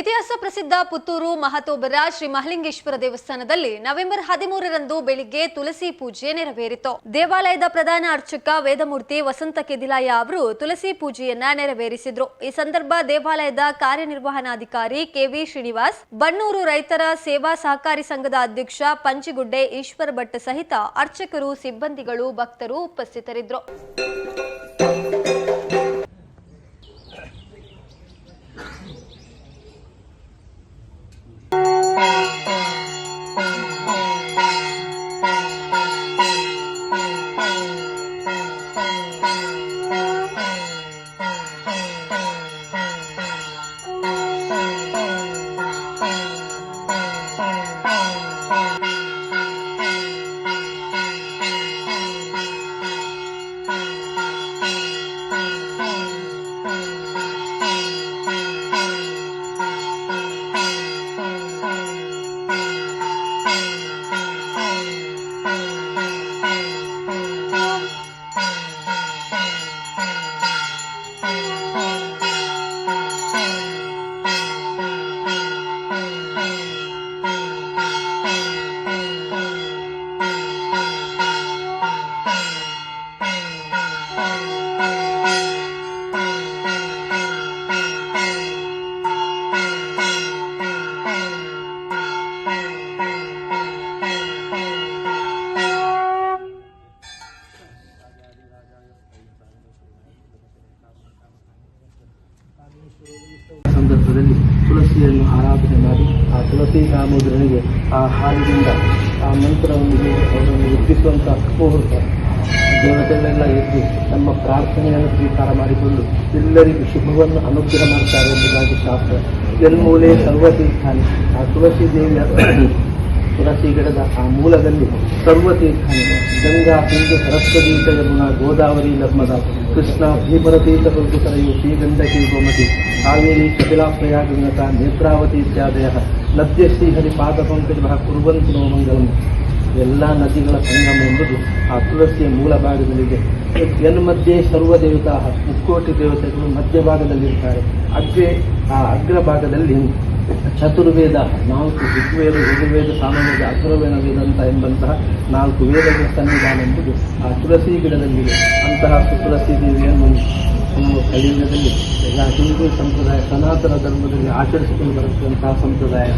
ಇತಿಹಾಸ ಪ್ರಸಿದ್ಧ ಪುತ್ತೂರು ಮಹತೋಬರ ಶ್ರೀ ಮಹಲಿಂಗೇಶ್ವರ ದೇವಸ್ಥಾನದಲ್ಲಿ ನವೆಂಬರ್ ಹದಿಮೂರರಂದು ಬೆಳಿಗ್ಗೆ ತುಳಸಿ ಪೂಜೆ ನೆರವೇರಿತು. ದೇವಾಲಯದ ಪ್ರಧಾನ ಅರ್ಚಕ ವೇದಮೂರ್ತಿ ವಸಂತ ಕೆದಿಲಾಯ ಅವರು ತುಳಸಿ ಪೂಜೆಯನ್ನ ನೆರವೇರಿಸಿದ್ರು. ಈ ಸಂದರ್ಭ ದೇವಾಲಯದ ಕಾರ್ಯನಿರ್ವಹಣಾಧಿಕಾರಿ ಕೆವಿ ಶ್ರೀನಿವಾಸ್, ಬಣ್ಣೂರು ರೈತರ ಸೇವಾ ಸಹಕಾರಿ ಸಂಘದ ಅಧ್ಯಕ್ಷ ಪಂಚಿಗುಡ್ಡೆ ಈಶ್ವರ ಭಟ್ ಸಹಿತ ಅರ್ಚಕರು, ಸಿಬ್ಬಂದಿಗಳು, ಭಕ್ತರು ಉಪಸ್ಥಿತರಿದ್ದರು ತುಳಸಿಯನ್ನು ಆರಾಧನೆ ಮಾಡಿ ಆ ತುಳಸಿ ದಾಮೋದರನಿಗೆ ಆ ಹಾಲಿನಿಂದ ಆ ಮಂತ್ರವನ್ನು ಅವರನ್ನು ಎಬ್ಬಿಸುವಂಥ ಮುಹೂರ್ತ. ದೇವತೆಗಳೆಲ್ಲ ಎದ್ದು ನಮ್ಮ ಪ್ರಾರ್ಥನೆಯನ್ನು ಸ್ವೀಕಾರ ಮಾಡಿಕೊಂಡು ಎಲ್ಲರಿಗೂ ಶುಭವನ್ನು ಅನುಗ್ರಹ ಮಾಡ್ತಾರೆ ಎಂಬುದಾಗಿ ಶಾಸ್ತ್ರ. ಎಲ್ಮೂಲೆ ಸರ್ವತೀರ್ಥಾನಿ. ಆ ತುಳಸಿ ದೇವಿಯ ತುಳಸಿ ಗಿಡದ ಆ ಮೂಲದಲ್ಲಿ ಸರ್ವತೀರ್ಥಾನಿ. ಗಂಗಾ ಸಿಂಧು ಸರಸ್ವತಿ ಯಮುನಾ ಗೋದಾವರಿ, ನರ್ಮದಾ. ಕೃಷ್ಣ, ಭೀಮರತೀತ ಕಲ್ಪತರಯು ಶ್ರೀಗಂಧಕಿ ಗೋಮತಿ, ಕಾವೇರಿ ಕಪಿಲಾ ಪ್ರಯಾಗಂಗತ ನೇತ್ರಾವತಿ ಇತ್ಯಾದಯ ನದ್ಯ ಶ್ರೀಹರಿ ಪಾದಪಂಕ ಕುರುವಂತು ನೋ ಮಂಗಲಂ. ಎಲ್ಲ ನದಿಗಳ ಸಂಗಮ ಎಂಬುದು ಆ ತುಳಸಿಯ ಮೂಲ ಭಾಗದಲ್ಲಿದೆ. ಯನ್ಮಧ್ಯೆ ಸರ್ವ ದೇವತಾ ಮುಕ್ಕೋಟಿ ದೇವತೆಗಳು ಮಧ್ಯಭಾಗದಲ್ಲಿರ್ತಾರೆ ಅಗ್ರೆ, ಆ ಅಗ್ರ ಭಾಗದಲ್ಲಿ ಚತುರ್ವೇದ ನಾಲ್ಕು ಋಗ್ವೇದ ಯಜುರ್ವೇದ ಸಾಮಾನ್ಯದ ವೇದ ವೇದಂತ ಎಂಬಂತಹ ನಾಲ್ಕು ವೇದಗಳ ಸನ್ನಿಧಾನ ಎಂಬುದು ಆ ತುಳಸಿ ಗಿಡದಲ್ಲಿದೆ ಅಂತಹ ತುಳಸಿ ದೇವಿಯನ್ನು ಕಲಿಯುಗದಲ್ಲಿ ಎಲ್ಲ ಹಿಂದೂ ಸಂಪ್ರದಾಯ, ಸನಾತನ ಧರ್ಮದಲ್ಲಿ ಆಚರಿಸಿಕೊಂಡು ಬರುತ್ತಂತಹ ಸಂಪ್ರದಾಯ.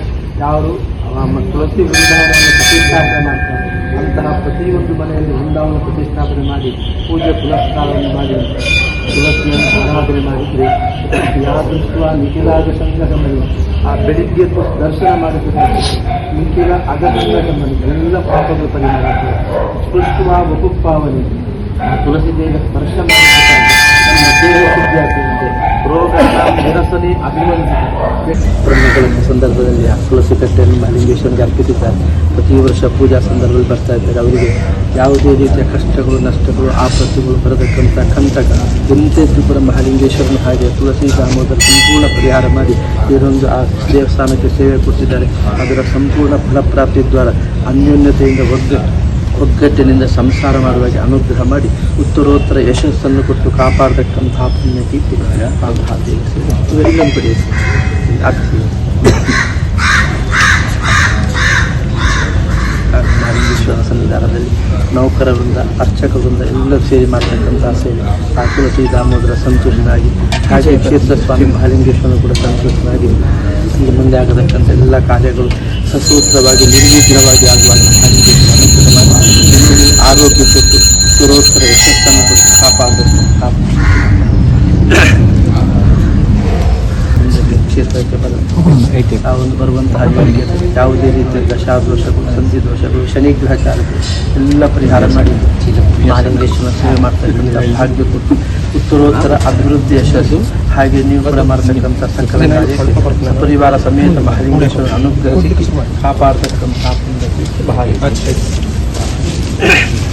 ಯಾರು? ತುಳಸಿ ವೃಂದಾವನವನ್ನು ಮಾಡ್ತಾರೆ. ಅಂತಹ ಪ್ರತಿಯೊಂದು ಮನೆಯಲ್ಲಿ ವೃಂದಾವನ ಪ್ರತಿಷ್ಠಾಪನೆ ಮಾಡಿ, ಪೂಜೆ ಪುನಸ್ಕಾರವನ್ನು ಮಾಡಿ, ತುಳಸಿಯನ್ನು ಆರಾಧನೆ ಮಾಡಿದರೆ ಯಾದೃಷ್ಟ ನಿಖಿಲಾಗ ಮನೆ ಆ ಬೆಳಿಗ್ಗೆ ದರ್ಶನ ಮಾಡಿದರೆ, ನಿಖಿಲ ಅಗಸಂಗ ಸಂಬಂಧ, ಎಲ್ಲ ಪಾಪಗಳು ಪರಿಹಾರ ಆಗ್ತದೆ. ಸ್ಪೃಷ್ಟ ವಪುಪ್ಪಾವನೆ ಆ ತುಳಸಿ ದೇವ ಸ್ಪರ್ಶ ಮಾಡಿದರೆ ಅಭಿವಂದಿಸಿದೆ ಬ್ರಹ್ಮಗಳ ಸಂದರ್ಭದಲ್ಲಿ ತುಳಸಿ ಕಟ್ಟೆಯನ್ನು ಮಹಾಲಿಂಗೇಶ್ವರಿಗೆ ಅರ್ಪಿಸಿದ್ದಾರೆ. ಪ್ರತಿ ವರ್ಷ ಪೂಜಾ ಸಂದರ್ಭದಲ್ಲಿ ಬರ್ತಾ ಇದ್ದಾರೆ. ಅವರಿಗೆ ಯಾವುದೇ ರೀತಿಯ ಕಷ್ಟಗಳು, ನಷ್ಟಗಳು, ಆಪತ್ತುಗಳು ಬರತಕ್ಕಂಥ ಕಂಟಕ ಎಂತೆದ್ದು ಕೂಡ ಮಹಾಲಿಂಗೇಶ್ವರನ ಹಾಗೆ ತುಳಸಿ ದಾಮೋದರ ಸಂಪೂರ್ಣ ಪರಿಹಾರ ಮಾಡಿ ಇದೊಂದು ಆ ದೇವಸ್ಥಾನಕ್ಕೆ ಸೇವೆ ಕೊಟ್ಟಿದ್ದಾರೆ. ಅದರ ಸಂಪೂರ್ಣ ಫಲಪ್ರಾಪ್ತಿ ದ್ವಾರ ಅನ್ಯೋನ್ಯತೆಯಿಂದ ಒಗ್ಗ ಒಗ್ಗಟ್ಟಿನಿಂದ ಸಂಸಾರ ಮಾಡುವಾಗ ಅನುಗ್ರಹ ಮಾಡಿ ಉತ್ತರೋತ್ತರ ಯಶಸ್ಸನ್ನು ಕೊಟ್ಟು ಕಾಪಾಡತಕ್ಕಂತಹ ಪುಣ್ಯ ಕೀರ್ತಿ ಹಾಗೂ ಪಡೆಯಿಸಿ ಆಗ್ತೀವಿ ನಾಗೇಶ್ವರ ಸನ್ನಿಧಾನದಲ್ಲಿ ನೌಕರ ವೃಂದ ಅರ್ಚಕ ವೃಂದ ಎಲ್ಲರೂ ಸೇರಿ ಮಾಡತಕ್ಕಂತಹ ಸೇವೆ. ಆ ತುಳಸಿ ದಾಮೋದರ ಸಂತೋಷನಾಗಿ, ಹಾಗೆ ಕ್ಷೇತ್ರ ಸ್ವಾಮಿ ಮಹಾಲಿಂಗೇಶ್ವರನು ಕೂಡ ಸಂತೋಷನಾಗಿ ಮುಂದೆ ಆಗತಕ್ಕಂಥ ಎಲ್ಲ ಕಾರ್ಯಗಳು ಸಸೂತ್ರವಾಗಿ, ನಿರ್ವಿಘ್ನವಾಗಿ ಆಗುವಾಗ ಆರೋಗ್ಯ ಕೊಟ್ಟು ಸುರೋತ್ತರ ಯಶಸ್ಸನ್ನು ಕೊಟ್ಟು ಕಾಪಾಡಬೇಕು ಆ ಒಂದು ಬರುವಂತಹ ಯೋಗ್ಯ ಯಾವುದೇ ರೀತಿಯ ದಶಾದೋಷಗಳು ಸಂಧಿ ದೋಷಗಳು ಶನಿ ಗ್ರಹಚಾರಗಳು ಎಲ್ಲ ಪರಿಹಾರ ಮಾಡಿ. ಮಹಾಲಿಂಗೇಶ್ವರ ಸೇವೆ ಮಾಡ್ತಾ ಭಾಗ್ಯ ಕೊಟ್ಟು ಉತ್ತರೋತ್ತರ ಅಭಿವೃದ್ಧಿ ಯಶಸ್ಸು. ಹಾಗೆ ನೀವು ಕೂಡ ಮಾಡತಕ್ಕಂಥ ಸಕಲ ಪರಿವಾರ ಸಮೇತ ಮಹಾಲಿಂಗೇಶ್ವರ ಅನುಗ್ರಹಿಸಿ, ಕಾಪಾಡತಕ್ಕಂಥ ಬಹಳ Ugh!